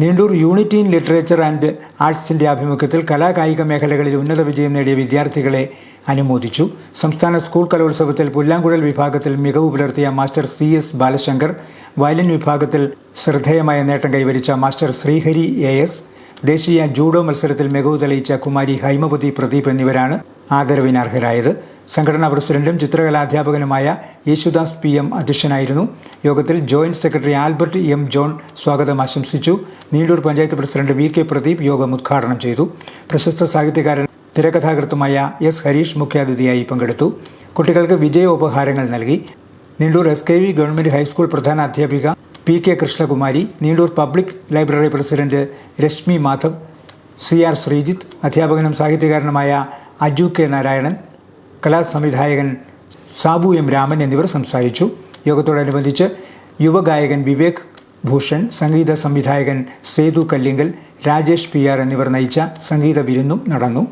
Neendoor unity in literature and ആർട്സിന്റെ ആഭിമുഖ്യത്തിൽ കലാകായിക മേഖലകളിൽ ഉന്നത വിജയം നേടിയ വിദ്യാർത്ഥികളെ അനുമോദിച്ചു. സംസ്ഥാന സ്കൂൾ കലോത്സവത്തിൽ പുല്ലാങ്കുഴൽ വിഭാഗത്തിൽ മികവ് പുലർത്തിയ master C S Balashankar violin വിഭാഗത്തിൽ ശ്രദ്ധേയമായ നേട്ടം കൈവരിച്ച മാസ്റ്റർ ശ്രീഹരി എ എസ് ദേശീയ ജൂഡോ മത്സരത്തിൽ മികവ് തെളിയിച്ച കുമാരി ഹൈമപതി പ്രദീപ് എന്നിവരാണ് ആദരവിനർഹരായത്. സംഘടനാ പ്രസിഡന്റും ചിത്രകലാധ്യാപകനുമായ യേശുദാസ് പി എം അധ്യക്ഷനായിരുന്നു. യോഗത്തിൽ joint secretary Albert M John സ്വാഗതം ആശംസിച്ചു. Neendoor panchayat president V K Pradeep യോഗം ഉദ്ഘാടനം ചെയ്തു. പ്രശസ്ത സാഹിത്യകാരൻ തിരക്കഥാകൃത്തുമായ എസ് ഹരീഷ് മുഖ്യാതിഥിയായി പങ്കെടുത്തു. കുട്ടികൾക്ക് വിജയോപഹാരങ്ങൾ നൽകി. Neendoor S K V government high school പ്രധാന അധ്യാപിക P K Krishnakumari Neendoor public library president Reshmi Madhav C R Sreejith അധ്യാപകനും സാഹിത്യകാരനുമായ അജു കെ നാരായണൻ കലാസംവിധായകൻ സാബു എം രാമൻ എന്നിവർ സംസാരിച്ചു. യോഗത്തോടനുബന്ധിച്ച് യുവഗായകൻ വിവേക് ഭൂഷൺ സംഗീത സംവിധായകൻ സേതു കല്ലിങ്കൽ രാജേഷ് പി ആർ എന്നിവർ നയിച്ച സംഗീത വിരുന്നും നടന്നു.